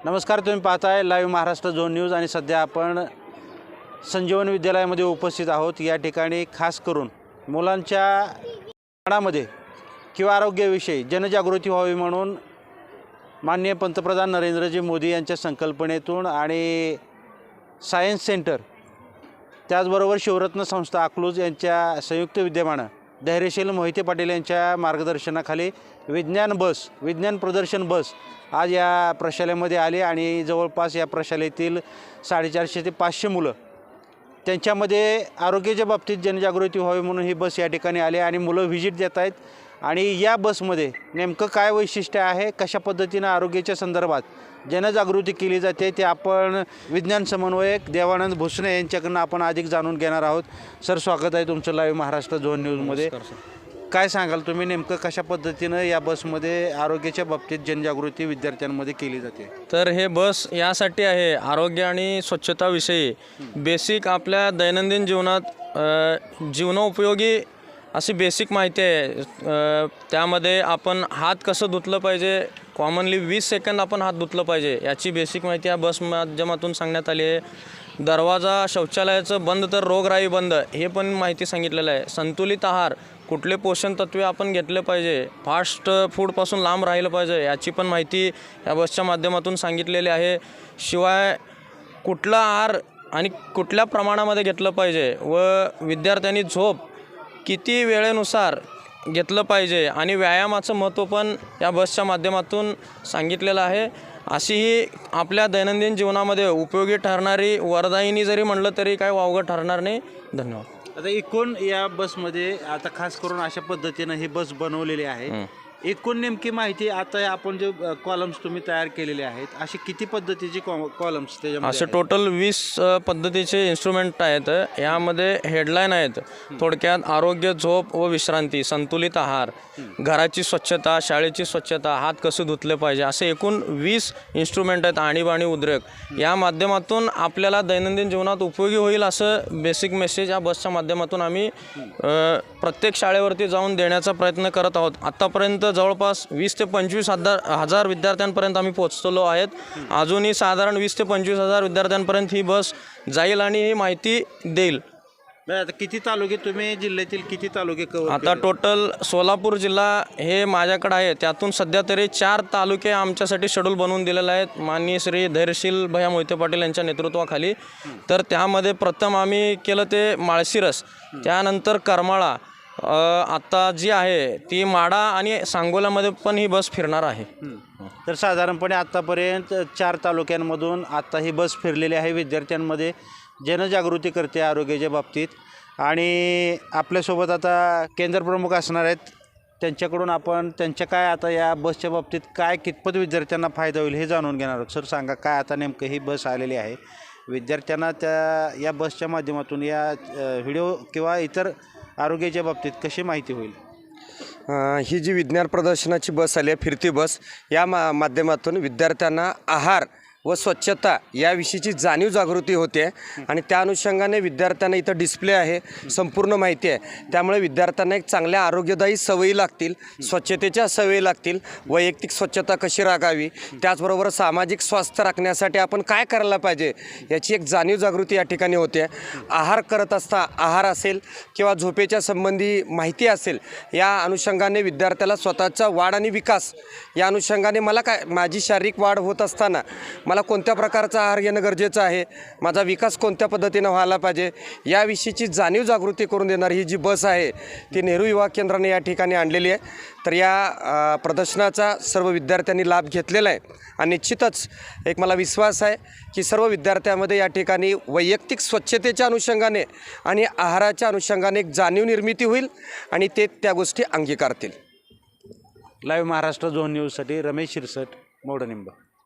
नमस्कार तुम्ही पाहताय लाईव्ह महाराष्ट्र झोन न्यूज आणि सध्या आपण संजीवन विद्यालयामध्ये उपस्थित आहोत. या ठिकाणी खास करून मुलांच्या मनामध्ये किंवा आरोग्याविषयी जनजागृती व्हावी म्हणून माननीय पंतप्रधान नरेंद्रजी मोदी यांच्या संकल्पनेतून आणि सायन्स सेंटर त्याचबरोबर शिवरत्न संस्था अकलूज यांच्या संयुक्त विद्यमानं धैर्यशील मोहिते पाटील यांच्या मार्गदर्शनाखाली विज्ञान बस विज्ञान प्रदर्शन बस आज या प्रशालेमध्ये आली आणि जवळपास या प्रशालेतील साडेचारशे ते पाचशे मुलं त्यांच्यामध्ये आरोग्याच्या बाबतीत जनजागृती व्हावी म्हणून ही बस या ठिकाणी आली आणि मुलं व्हिजिट देत आहेत. आणि या बसमध्ये नेमकं काय वैशिष्ट्य आहे कशा पद्धतीनं आरोग्याच्या संदर्भात जनजागृती केली जाते ते आपण विज्ञान समन्वयक देवानंद भुसणे यांच्याकडनं आपण अधिक जाणून घेणार आहोत. सर स्वागत आहे तुमचं लाईव्ह महाराष्ट्र झोन न्यूजमध्ये. काय सांगाल तुम्ही नेमकं कशा पद्धतीनं या बसमध्ये आरोग्याच्या बाबतीत जनजागृती विद्यार्थ्यांमध्ये केली जाते? तर हे बस यासाठी आहे आरोग्य आणि स्वच्छताविषयी बेसिक आपल्या दैनंदिन जीवनात जीवनोपयोगी अशी बेसिक माहिती आहे. त्यामध्ये आपण हात कसं धुतलं पाहिजे? कॉमनली वीस सेकंद आपण हात धुतलं पाहिजे. याची बेसिक माहिती या बस माध्यमातून सांगण्यात आली आहे. दरवाजा शौचालयाचं बंद तर रोगराई बंद हे पण माहिती सांगितलेलं आहे. संतुलित आहार कुठले पोषण तत्वे आपण घेतले पाहिजे? फास्ट फूडपासून लांब राहिलं पाहिजे याची पण माहिती या बसच्या माध्यमातून सांगितलेली आहे. शिवाय कुठला आहार आणि कुठल्या प्रमाणामध्ये घेतलं पाहिजे? व विद्यार्थ्यांनी झोप किती वेळेनुसार घेतलं पाहिजे आणि व्यायामाचं महत्त्व पण या बसच्या माध्यमातून सांगितलेलं आहे. अशी ही आपल्या दैनंदिन जीवनामध्ये उपयोगी ठरणारी वरदायिनी जरी म्हणलं तरी काय वावगं ठरणार नाही. धन्यवाद. आता एकूण या बसमध्ये आता खास करून अशा पद्धतीनं ही बस बनवलेली आहे. एकूण नेमकी माहिती आता आपण जे कॉलम्स तुम्ही तयार केलेले आहेत अशी किती पद्धतीची कॉलम्स त्याच्यामध्ये असे टोटल वीस पद्धतीचे इन्स्ट्रुमेंट आहेत. यामध्ये हेडलाईन आहेत. थोडक्यात आरोग्य झोप व विश्रांती संतुलित आहार घराची स्वच्छता शाळेची स्वच्छता हात कसे धुतले पाहिजे असे एकूण वीस इन्स्ट्रुमेंट आहेत आणीबाणी उद्रेक. या माध्यमातून आपल्याला दैनंदिन जीवनात उपयोगी होईल असं बेसिक मेसेज या बसच्या माध्यमातून आम्ही प्रत्येक शाळेवरती जाऊन देण्याचा प्रयत्न करत आहोत. आत्तापर्यंत जवळपास वीस ते पंचवीस हजार हजार विद्यार्थ्यांपर्यंत आम्ही पोहोचलो आहेत. अजूनही साधारण वीस ते पंचवीस हजार विद्यार्थ्यांपर्यंत ही बस जाईल आणि ही माहिती देईल. बरं, आता किती तालुके तुम्ही? जिल्ह्यातील किती तालुके कव्हर आता टोटल सोलापूर जिल्हा हे माझ्याकडे आहे. त्यातून सध्या तरी चार तालुके आमच्यासाठी शेड्यूल बनवून दिलेले आहेत. माननीय श्री धैर्यशील भैया मोहिते पाटील यांच्या नेतृत्वाखाली. तर त्यामध्ये प्रथम आम्ही केलं ते माळशिरस. त्यानंतर करमाळा. आत्ता आता जी आहे ती माडा आणि सांगोल्यामध्ये पण ही बस फिरणार आहे. तर साधारणपणे आत्तापर्यंत चार तालुक्यांमधून आत्ता ही बस फिरलेली आहे. विद्यार्थ्यांमध्ये जनजागृती करते आरोग्याच्या बाबतीत. आणि आपल्यासोबत आता केंद्रप्रमुख असणार आहेत. त्यांच्याकडून आपण त्यांच्या काय आता या बसच्या बाबतीत काय कितपत विद्यार्थ्यांना फायदा होईल हे जाणून घेणार आहोत. सर सांगा काय आता नेमकं ही बस आलेली आहे. विद्यार्थ्यांना त्या या बसच्या माध्यमातून या व्हिडिओ किंवा इतर आरोग्याच्या बाबतीत कशी माहिती होईल? अ, ही जी विज्ञान प्रदर्शनाची बस आली आहे फिरती बस या मा माध्यमातून विद्यार्थ्यांना आहार व स्वच्छता याविषयीची जाणीव जागृती होते. आणि त्या अनुषंगाने विद्यार्थ्यांना इथं डिस्प्ले आहे संपूर्ण माहिती आहे. त्यामुळे विद्यार्थ्यांना एक चांगल्या आरोग्यदायी सवयी लागतील स्वच्छतेच्या सवयी लागतील. वैयक्तिक स्वच्छता कशी राखावी त्याचबरोबर सामाजिक स्वास्थ्य राखण्यासाठी आपण काय करायला पाहिजे याची एक जाणीव जागृती या ठिकाणी होते. आहार करत असता आहार असेल किंवा झोपेच्या संबंधी माहिती असेल या अनुषंगाने विद्यार्थ्याला स्वतःचा वाढ आणि विकास या अनुषंगाने मला काय माझी शारीरिक वाढ होत असताना मला कोणत्या प्रकारचा आहार घेणं गरजेचं आहे? माझा विकास कोणत्या पद्धतीनं व्हायला पाहिजे? याविषयीची जाणीव जागृती करून देणारी ही जी बस आहे ती नेहरू युवा केंद्राने या ठिकाणी आणलेली आहे. तर या प्रदर्शनाचा सर्व विद्यार्थ्यांनी लाभ घेतलेला आहे. आणि निश्चितच एक मला विश्वास आहे की सर्व विद्यार्थ्यांमध्ये या ठिकाणी वैयक्तिक स्वच्छतेच्या अनुषंगाने आणि आहाराच्या अनुषंगाने एक जाणीव निर्मिती होईल आणि ते त्या गोष्टी अंगीकारतील. लाईव्ह महाराष्ट्र झोन न्यूजसाठी रमेश शिरसट मोडनिंब.